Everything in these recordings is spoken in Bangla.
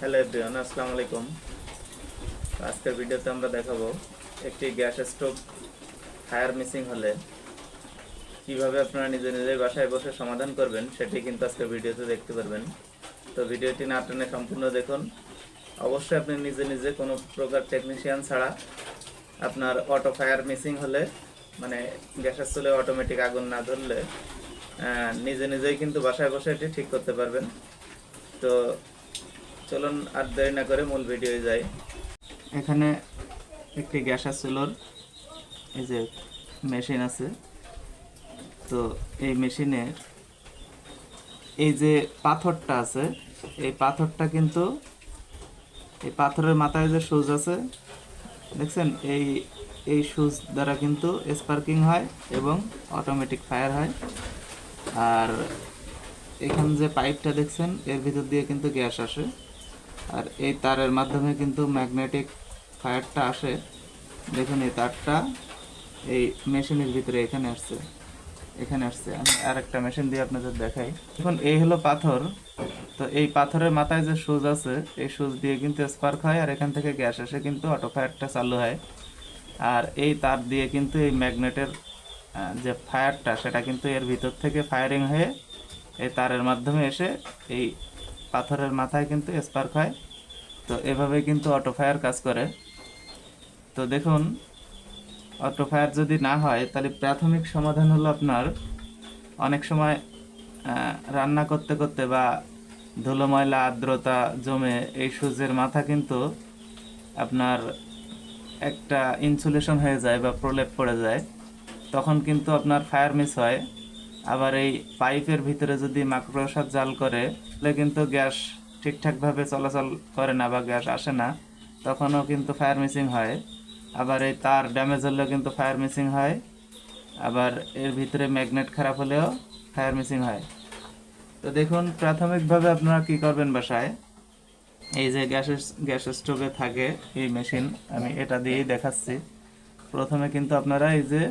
হ্যালো এভরিওয়ান, আসসালামু আলাইকুম। আজকের ভিডিওতে আমরা দেখাবো একটি গ্যাস স্টোভ ফায়ার মিসিং হলে কীভাবে আপনারা নিজে নিজের বাসায় বসে সমাধান করবেন, সেটি কিন্তু আজকের ভিডিওতে দেখতে পারবেন। তো ভিডিওটি না টেনে সম্পূর্ণ দেখুন। অবশ্যই আপনি নিজে নিজে কোনো প্রকার টেকনিশিয়ান ছাড়া আপনার অটো ফায়ার মিসিং হলে মানে গ্যাসের চুলে অটোমেটিক আগুন না ধরলে নিজে নিজেই কিন্তু বাসায় বসে এটি ঠিক করতে পারবেন। তো চলুন আর দেরি না করে মূল ভিডিও যাই। এখানে একটি গ্যাসের চুলোর এই যে মেশিন আছে। তো এই মেশিনে এই যে পাথরটা আছে, এই পাথরটা কিন্তু এই পাথরের মাথায় যে সুজ আছে, দেখছেন? এই এই সুজ দ্বারা কিন্তু স্পার্কিং হয় এবং অটোমেটিক ফায়ার হয়। আর এখানে যে পাইপটা দেখছেন, এর ভিতর দিয়ে কিন্তু গ্যাস আসে। আর এই তারের মাধ্যমে কিন্তু ম্যাগনেটিক ফায়ারটা আসে। দেখুন, এই তারটা এই মেশিনের ভিতরে এখানে আসছে। এখানে আসছে। আমি আর একটা মেশিন দিয়ে আপনাদের দেখাই। এখন এই হলো পাথর। তো এই পাথরের মাথায় যে সুজ আছে, এই সুজ দিয়ে কিন্তু স্পার্ক হয় আর এখান থেকে গ্যাস আসে কিন্তু অটো ফায়ারটা চালু হয়। আর এই তার দিয়ে কিন্তু এই ম্যাগনেটের যে ফায়ারটা সেটা কিন্তু এর ভিতর থেকে ফায়ারিং হয়ে এই তারের মাধ্যমে এসে এই পাথরের মাথায় কিন্তু স্পার্ক হয়। তো এভাবে কিন্তু অটো ফায়ার কাজ করে। তো দেখুন অটো ফায়ার যদি না হয়, তাহলে প্রাথমিক সমাধান হলো আপনার অনেক সময় রান্না করতে করতে বা ধুলো, ময়লা, আর্দ্রতা জমে এই সূর্যের মাথা কিন্তু আপনার একটা ইনসুলেশন হয়ে যায় বা প্রলেপ পড়ে যায়। তখন কিন্তু আপনার ফায়ার মিস হয়। আবার এই পাইপের ভিতরে যদি মাকড়সার জাল করে, তাহলে কিন্তু গ্যাস ঠিকঠাকভাবে চলাচল করে না বা গ্যাস আসে না, তখনও কিন্তু ফায়ার মিসিং হয়। আবার এই তার ড্যামেজ হলেও কিন্তু ফায়ার মিসিং হয়। আবার এর ভিতরে ম্যাগনেট খারাপ হলেও ফায়ার মিসিং হয়। তো দেখুন, প্রাথমিকভাবে আপনারা কি করবেন বাসায়? এই যে গ্যাস গ্যাস স্টোভে থাকে এই মেশিন, আমি এটা দিয়েই দেখাচ্ছি। প্রথমে কিন্তু আপনারা এই যে,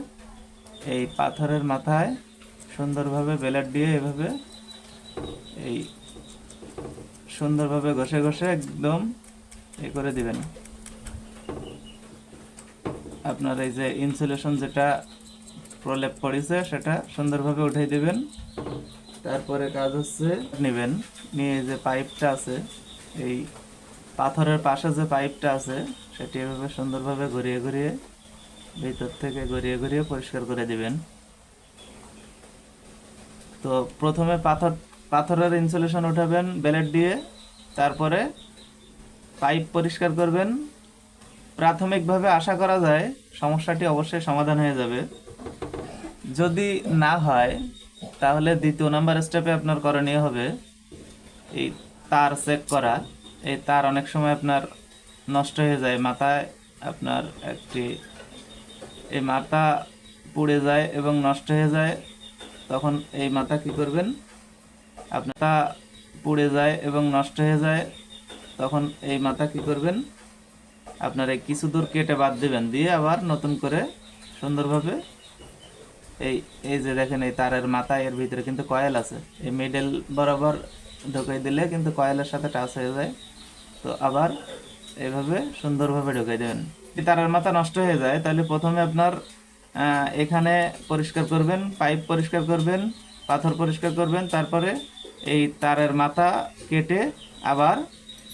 এই পাথরের মাথায় সুন্দরভাবে বেলার দিয়ে এভাবে এই সুন্দরভাবে ঘষে ঘষে একদম এ করে দিবেন। আপনার এই যে ইনসুলেশন যেটা প্রলেপ পড়েছে সেটা সুন্দরভাবে উঠিয়ে দিবেন। তারপরে কাজ হচ্ছে নেবেন। নিয়ে যে পাইপটা আছে, এই পাথরের পাশে যে পাইপটা আছে, সেটি এভাবে সুন্দরভাবে ঘুরিয়ে ঘুরিয়ে ভিতর থেকে ঘুরিয়ে ঘুরিয়ে পরিষ্কার করে দিবেন। তো প্রথমে পাথর, পাথরের ইনসুলেশন উঠাবেন বেলেট দিয়ে, তারপরে পাইপ পরিষ্কার করবেন। প্রাথমিকভাবে আশা করা যায় সমস্যাটি অবশ্যই সমাধান হয়ে যাবে। যদি না হয়, তাহলে দ্বিতীয় নাম্বার স্টেপে আপনার করণীয় হবে এই তার চেক করা। এই তার অনেক সময় আপনার নষ্ট হয়ে যায়, মাথায় আপনার একটি, এই মাথা পুড়ে যায় এবং নষ্ট হয়ে যায়। তখন এই মাথা কি করবেন? আপনার পুড়ে যায় এবং নষ্ট হয়ে যায়, তখন এই মাথা কি করবেন? আপনার এই কিছু দূর কেটে বাদ দেবেন, দিয়ে আবার নতুন করে সুন্দরভাবে এই এই যে দেখেন এই তারের মাথায় এর ভিতরে কিন্তু কয়েল আছে। এই মিডল বরাবর ঢুকাই দিলে কিন্তু কয়েলের সাথে টাচ হয়ে যায়। তো আবার এভাবে সুন্দরভাবে ঢুকাই দেবেন। তারের মাথা নষ্ট হয়ে যায়, তাহলে প্রথমে আপনার এখানে পরিষ্কার করবেন, পাইপ পরিষ্কার করবেন, পাথর পরিষ্কার করবেন, তারপরে এই তারের মাথা কেটে আবার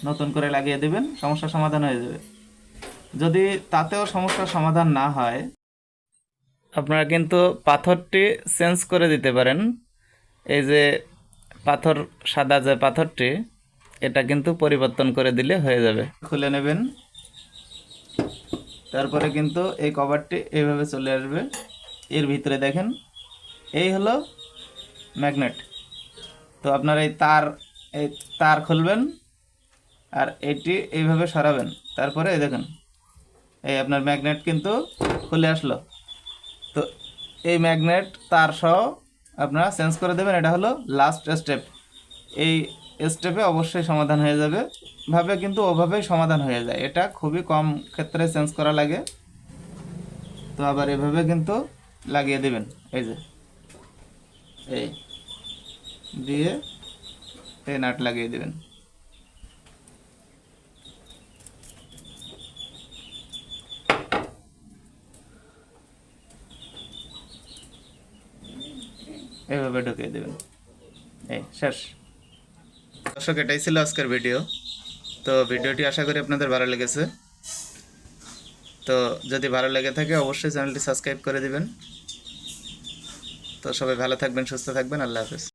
নতুন করে লাগিয়ে দেবেন, সমস্যার সমাধান হয়ে যাবে। যদি তাতেও সমস্যার সমাধান না হয়, আপনারা কিন্তু পাথরটি চেঞ্জ করে দিতে পারেন। এই যে পাথর, সাদা যে পাথরটি, এটা কিন্তু পরিবর্তন করে দিলে হয়ে যাবে। খুলে নেবেন। তারপরে কিন্তু এই কভারটি এইভাবে চলে আসবে। এর ভিতরে দেখেন, এই হলো ম্যাগনেট। তো আপনার এই তার এই তার খুলবেন আর এটি এইভাবে সরাবেন। তারপরে এই দেখেন, এই আপনার ম্যাগনেট কিন্তু খুলে আসলো। তো এই ম্যাগনেট, তার সহ আপনারা চেঞ্জ করে দেবেন। এটা হলো লাস্ট স্টেপ। এই স্টেপে অবশ্যই সমাধান হয়ে যাবে। ভাবে কিন্তু ওভাবেই সমাধান হয়ে যায়। এটা খুবই কম ক্ষেত্রে চেঞ্জ করা লাগে। তো আবার এভাবে কিন্তু লাগিয়ে দেবেন। এই যে। এই। দিয়ে এই নাট লাগিয়ে দেবেন। এভাবে ঢুকিয়ে দেবেন। এই, শেষ। দর্শক, এটাই ছিল আজকের ভিডিও তো ভিডিওটি আশা করি আপনাদের ভালো লেগেছে। তো যদি ভালো লেগে থাকে, অবশ্যই চ্যানেলটি সাবস্ক্রাইব করে দিবেন। তো সবাই ভালো থাকবেন, সুস্থ থাকবেন। আল্লাহ হাফেজ।